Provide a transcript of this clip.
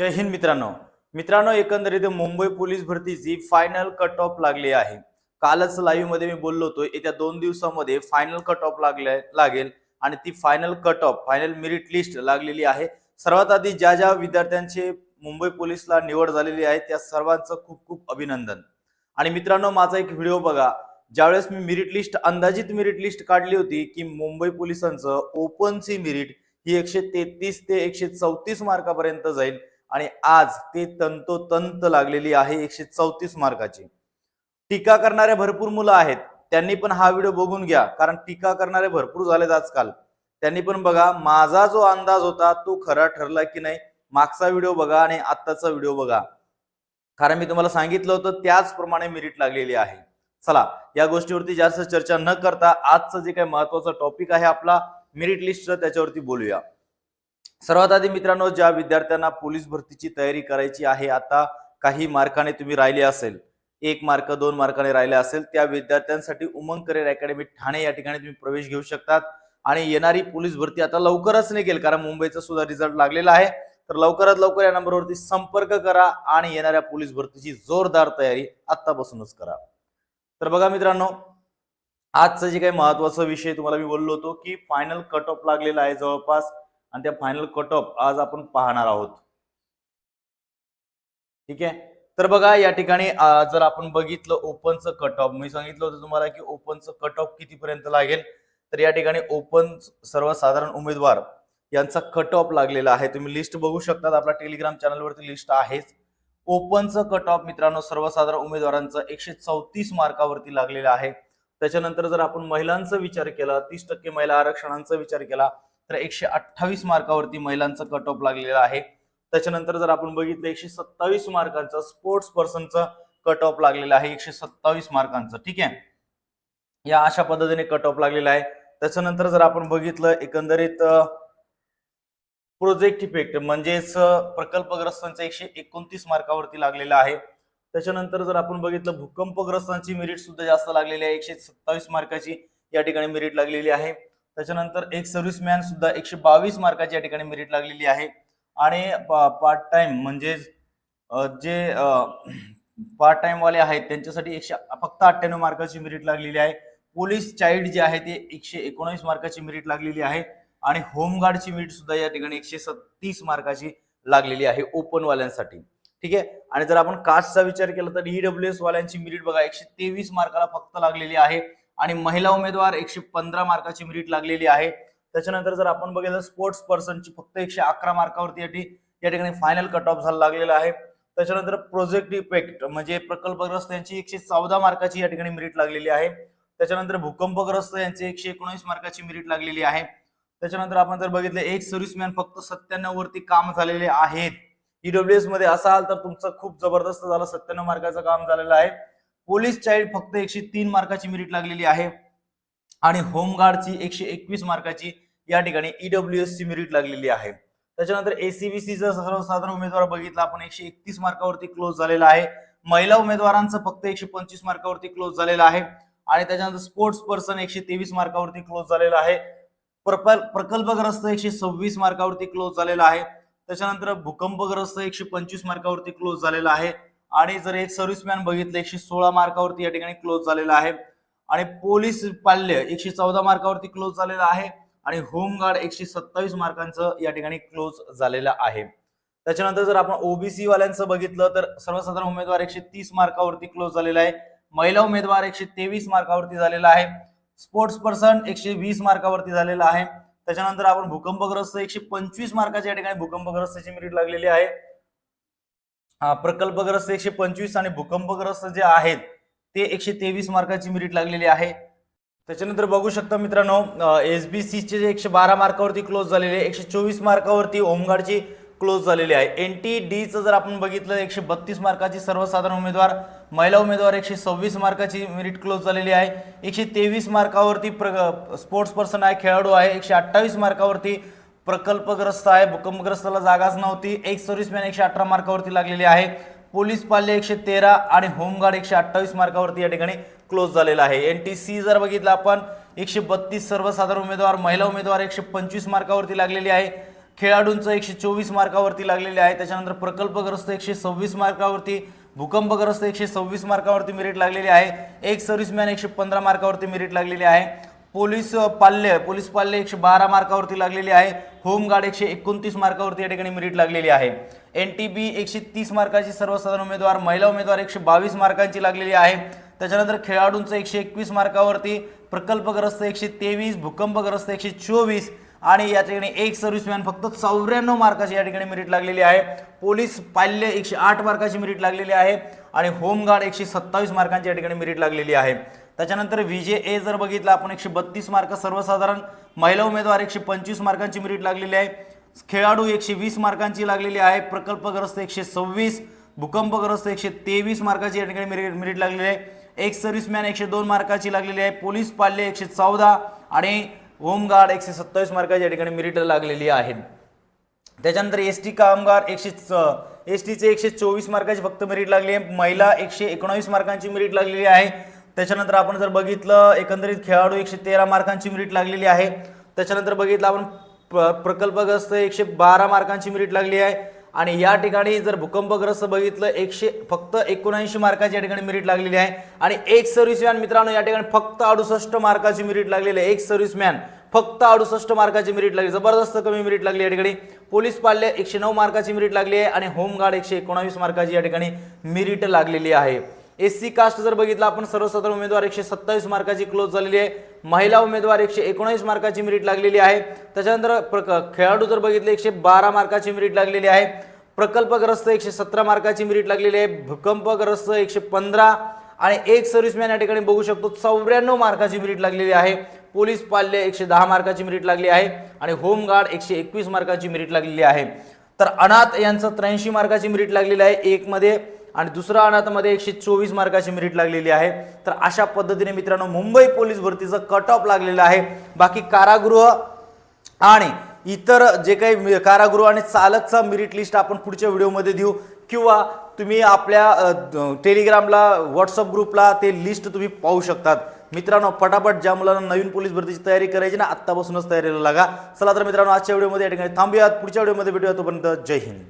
जय हिंद मित्रांनो. मित्रांनो एकंदरीत मुंबई पोलीस भरतीची फायनल कट ऑफ लागली आहे. कालच लाईव्हमध्ये मी बोललो होतो येत्या दोन दिवसामध्ये फायनल कट ऑफ लागले लागेल आणि ती final cut off final merit list लागलेली आहे. सर्वात आधी ज्या ज्या विद्यार्थ्यांचे मुंबई पोलीसला निवड झालेली आहे त्या सर्वांचं खूप खूप अभिनंदन. आणि मित्रांनो माझा एक व्हिडिओ बघा. ज्यावेळेस मी मेरिट लिस्ट अंदाजित मेरिट लिस्ट काढली होती की मुंबई पोलिसांचं ओपनची मेरिट ही एकशे तेहतीस ते एकशे चौतीस मार्कापर्यंत जाईल आणि आज ते तंतोतंत लागलेली आहे एकशे चौतीस मार्काची. टीका करणारे भरपूर मुलं आहेत. त्यांनी पण हा व्हिडिओ बघून घ्या. कारण टीका करणारे भरपूर झालेत आजकाल. त्यांनी पण बघा माझा जो अंदाज होता तो खरा ठरला की नाही. मागचा व्हिडिओ बघा आणि आत्ताचा व्हिडिओ बघा. कारण मी तुम्हाला सांगितलं होतं त्याचप्रमाणे मेरिट लागलेली आहे. चला या गोष्टीवरती जास्त चर्चा न करता आजचं जे काही महत्त्वाचा टॉपिक आहे आपला मेरिट लिस्ट त्याच्यावरती बोलूया. सर्वात आधी मित्रांनो ज्या विद्यार्थ्यांना पोलीस भरतीची तयारी करायची आहे आता काही मार्काने तुम्ही राहिले असेल. एक मार्क दोन मार्काने राहिले असेल त्या विद्यार्थ्यांसाठी उमंग करिअर अकॅडमी ठाणे या ठिकाणी तुम्ही प्रवेश घेऊ शकतात. आणि येणारी पोलीस भरती आता लवकरच निघेल कारण मुंबईचा सुद्धा रिझल्ट लागलेला आहे. तर लवकरात लवकर या नंबरवरती संपर्क करा आणि येणाऱ्या पोलीस भरतीची जोरदार तयारी आतापासूनच करा. तर बघा मित्रांनो आजचा जे काही महत्त्वाचा विषय तुम्हाला मी बोललो होतो की फायनल कट ऑफ लागलेला आहे जवळपास. आणि त्या फायनल कट ऑफ आज आपण पाहणार आहोत. ठीक आहे? तर बघा या ठिकाणी जर आपण बघितलं ओपनचं कट ऑफ मी सांगितलं होतं तुम्हाला की ओपनचं कट ऑफ कितीपर्यंत लागेल? तर या ठिकाणी ओपन सर्वसाधारण उमेदवार यांचा कट ऑफ लागलेला आहे. तुम्ही लिस्ट बघू शकतात आपल्या टेलिग्राम चॅनलवरती लिस्ट आहेच. ओपनचं कट ऑफ मित्रांनो सर्वसाधारण उमेदवारांचं एकशे चौतीस मार्कावरती लागलेलं आहे. त्याच्यानंतर जर आपण महिलांचा विचार केला तीस टक्के महिला आरक्षणांचा विचार केला तर एकशे अठ्ठावीस मार्कावरती महिलांचा कट ऑफ लागलेला आहे. त्याच्यानंतर जर आपण बघितलं एकशे सत्तावीस मार्कांचा स्पोर्ट्स पर्सनचा कट ऑफ लागलेला आहे. एकशे सत्तावीस मार्कांचं ठीक आहे? या अशा पद्धतीने कट ऑफ लागलेला आहे. त्याच्यानंतर जर आपण बघितलं एकंदरीत प्रोजेक्ट इफेक्ट म्हणजेच प्रकल्पग्रस्तांचा एकशे एकोणतीस मार्कावरती लागलेला आहे. त्याच्यानंतर जर आपण बघितलं भूकंपग्रस्तांची मेरिट सुद्धा जास्त लागलेली आहे. एकशे सत्तावीस मार्काची या ठिकाणी मेरिट लागलेली आहे. त्याच्यानंतर एक सर्व्हिसमॅन सुद्धा एकशे बावीस मार्काची या ठिकाणी मेरिट लागलेली आहे. आणि पार्ट टाइम म्हणजेच जे पार्ट टाइम वाले आहेत त्यांच्यासाठी एकशे फक्त अठ्ठ्याण्णव मार्काची मेरिट लागलेली आहे. पोलीस चाइल्ड जे आहे ते एकशे एकोणवीस मार्काची मेरिट लागलेली आहे. आणि होमगार्डची मेरिट सुद्धा या ठिकाणी एकशे सत्तीस मार्काची लागलेली आहे ओपन वाल्यांसाठी. ठीक आहे? आणि जर आपण कास्टचा विचार केला तर ईडब्ल्यू एस वाल्यांची मेरिट बघा एकशे तेवीस मार्काला फक्त लागलेली आहे. आणि महिला उमेदवार एकशे पंधरा मार्काची मेरिट लागलेली आहे. त्याच्यानंतर जर आपण बघितलं स्पोर्ट्स पर्सनची फक्त एकशे अकरा मार्कावरती या या ठिकाणी फायनल कट ऑफ झाला लागलेला आहे. त्याच्यानंतर प्रोजेक्ट इफेक्ट म्हणजे प्रकल्पग्रस्त यांची एकशे चौदा मार्काची या ठिकाणी मेरिट लागलेली आहे. त्याच्यानंतर भूकंपग्रस्त यांची एकशे एकोणवीस मार्काची मेरिट लागलेली आहे. त्याच्यानंतर आपण जर बघितलं एक सर्व्हिसमॅन फक्त सत्त्याण्णव वरती काम झालेले आहेत. ईडब्ल्यूएसमध्ये असाल तर तुमचं खूप जबरदस्त झालं सत्त्याण्णव मार्काचं काम झालेलं आहे. पोलीस चाइल्ड फक्त एकशे तीन मार्काची मेरिट लागलेली आहे. आणि होमगार्डची एकशे एकवीस मार्काची या ठिकाणी ईडब्ल्यूएस ची मेरिट लागलेली आहे. त्याच्यानंतर एसीबीसी जर सर्वसाधारण उमेदवार बघितला आपण एकशे एकतीस मार्कावरती क्लोज झालेला आहे. महिला उमेदवारांचं फक्त एकशे पंचवीस मार्कावरती क्लोज झालेलं आहे. आणि त्याच्यानंतर स्पोर्ट्स पर्सन एकशे तेवीस मार्कावरती क्लोज झालेला आहे. प्रकल्पग्रस्त एकशे सव्वीस मार्कावरती क्लोज झालेला आहे. त्याच्यानंतर भूकंपग्रस्त एकशे पंचवीस मार्कावरती क्लोज झालेला आहे. आणि जर एक सर्व्हिसमॅन बघितलं एकशे सोळा मार्कावरती या ठिकाणी क्लोज झालेला आहे. आणि पोलीस पाल्य एकशे चौदा मार्कावरती क्लोज झालेला आहे. आणि होमगार्ड एकशे सत्तावीस मार्कांचं या ठिकाणी क्लोज झालेलं आहे. त्याच्यानंतर जर आपण ओबीसी वाल्यांचं बघितलं तर सर्वसाधारण उमेदवार एकशे तीस मार्कावरती क्लोज झालेला आहे. महिला उमेदवार एकशे तेवीस मार्कावरती झालेला आहे. स्पोर्ट्स पर्सन एकशे वीस मार्कावरती झालेला आहे. त्याच्यानंतर आपण भूकंपग्रस्त एकशे पंचवीस मार्काच्या या ठिकाणी भूकंपग्रस्ताची मेरिट लागलेली आहे. प्रकल्पग्रस्त एकशे पंचवीस आणि भूकंपग्रस्त जे आहेत ते एकशे तेवीस मार्काची मेरिट लागलेली आहे. त्याच्यानंतर बघू शकता मित्रांनो एस बी सीचे जे एकशे बारा मार्कावरती क्लोज झालेले आहे, एकशे चोवीस मार्कावरती होमगार्डची क्लोज झालेली आहे. एन टी डीचं जर आपण बघितलं एकशे बत्तीस मार्काची सर्वसाधारण उमेदवार महिला उमेदवार एकशे सव्वीस मार्काची मेरिट क्लोज झालेली आहे. एकशे तेवीस मार्कावरती प्र स्पोर्ट्स पर्सन आहे खेळाडू आहे. एकशे अठ्ठावीस मार्कावरती प्रकल्पग्रस्त आहे भूकंपग्रस्ताला जागाच नव्हती. एक सर्व्हिसमॅन एकशे अठरा मार्कावरती लागलेली आहे. पोलीस पाल्य एकशे तेरा आणि होमगार्ड एकशे अठ्ठावीस मार्कावरती या ठिकाणी क्लोज झालेला आहे. एन टी सी जर बघितलं आपण एकशे बत्तीस सर्वसाधारण उमेदवार महिला उमेदवार एकशे पंचवीस मार्कावरती लागलेली आहे. खेळाडूंचं एकशे चोवीस मार्कावरती लागलेले आहे. त्याच्यानंतर प्रकल्पग्रस्त एकशे सव्वीस मार्कावरती भूकंपग्रस्त एकशे सव्वीस मार्कावरती मेरिट लागलेली आहे. एक सर्व्हिसमॅन एकशे पंधरा मार्कावरती मेरिट लागलेली आहे. पोलीस पाल्य पोलीस पाल्य एकशे बारा मार्कावरती लागलेली आहे. होमगार्ड एकशे एकोणतीस मार्कावरती या ठिकाणी मेरिट लागलेली आहे. एन टी बी एकशे तीस मार्काची सर्वसाधारण उमेदवार महिला उमेदवार एकशे बावीस मार्कांची लागलेली आहे. त्याच्यानंतर खेळाडूंचं एकशे एकवीस मार्कावरती प्रकल्पग्रस्त एकशे तेवीस भूकंपग्रस्त एकशे चोवीस आणि या ठिकाणी एक सर्व्हिसमॅन फक्त चौऱ्याण्णव मार्काची या ठिकाणी मेरिट लागलेली आहे. पोलीस पाल्य एकशे आठ मार्काची मेरिट लागलेली आहे आणि होमगार्ड एकशे सत्तावीस मार्कांची या ठिकाणी मेरिट लागलेली आहे. त्याच्यानंतर विजे ए जर बघितलं आपण एकशे बत्तीस मार्क सर्वसाधारण महिला उमेदवार एकशे पंचवीस मार्कांची मेरिट लागलेली आहे. खेळाडू एकशे वीस मार्कांची लागलेली आहे. प्रकल्पग्रस्त एकशे सव्वीस भूकंपग्रस्त एकशे तेवीस मार्काची या ठिकाणी मेरिट मेरिट लागलेली आहे. एक सर्व्हिसमॅन एकशे दोन मार्काची लागलेली आहे. पोलीस पाल्य एकशे चौदा आणि होमगार्ड एकशे सत्तावीस मार्काची या ठिकाणी मेरिट लागलेली आहे. त्याच्यानंतर एस टी कामगार एकशे एस टीचे एकशे चोवीस मार्काची फक्त मेरिट लागली आहे. महिला एकशे एकोणावीस मार्कांची मेरिट लागलेली आहे. त्याच्यानंतर आपण जर बघितलं एकंदरीत खेळाडू एकशे तेरा मार्कांची मिरिट लागलेली आहे. त्याच्यानंतर बघितलं आपण प्र प्रकल्पग्रस्त एकशे बारा मार्कांची मिरिट लागली आहे. आणि या ठिकाणी जर भूकंपग्रस्त बघितलं एकशे फक्त एकोणऐंशी मार्काची या ठिकाणी मिरिट लागलेली आहे. आणि एक सर्व्हिसमॅन मित्रांनो या ठिकाणी फक्त अडुसष्ट मार्काची मिरिट लागलेली आहे. एक सर्व्हिसमॅन फक्त अडुसष्ट मार्काची मिरिट लागली जबरदस्त कमी मिरिट लागली या ठिकाणी. पोलीस पाल्य एकशे नऊ मार्काची मिरिट लागली आहे. आणि होमगार्ड एकशे एकोणावीस मार्काची या ठिकाणी मिरिट लागलेली आहे. एस सी कास्ट जर बघितलं आपण सर्वसाधारण उमेदवार एकशे सत्तावीस मार्काची क्लोज झालेली आहे. महिला उमेदवार एकशे एकोणावीस मार्काची मेरिट लागलेली आहे. त्याच्यानंतर प्रक खेळाडू जर बघितले एकशे बारा मार्काची मेरिट लागलेली आहे. प्रकल्पग्रस्त एकशे सतरा मार्काची मेरिट लागलेली आहे. भूकंपग्रस्त एकशे पंधरा आणि एक सर्व्हिसमॅन या ठिकाणी बघू शकतो चौऱ्याण्णव मार्काची मेरिट लागलेली आहे. पोलीस पाल्य एकशे दहा मार्काची मेरिट लागली आहे आणि होमगार्ड एकशे एकवीस मार्काची मेरिट लागलेली आहे. तर अनाथ यांचं त्र्याऐंशी मार्काची मेरिट लागलेली आहे. एकमध्ये आणि दुसरा अनाथमध्ये एकशे चोवीस मार्काची मेरिट लागलेली आहे. तर अशा पद्धतीने मित्रांनो मुंबई पोलीस भरतीचं कट ऑफ लागलेलं आहे. बाकी कारागृह आणि इतर जे काही कारागृह आणि चालकचा मिरिट लिस्ट आपण पुढच्या व्हिडिओमध्ये देऊ. किंवा तुम्ही आपल्या द- टेलिग्रामला व्हॉट्सअप ग्रुपला ते लिस्ट तुम्ही पाहू शकतात. मित्रांनो पटापट ज्या मुलांना नवीन पोलीस भरतीची तयारी करायची ना आत्तापासूनच तयारीला लागा. चला तर मित्रांनो आजच्या व्हिडिओमध्ये या ठिकाणी थांबूयात. पुढच्या व्हिडिओमध्ये भेटूया तोपर्यंत जय हिंद.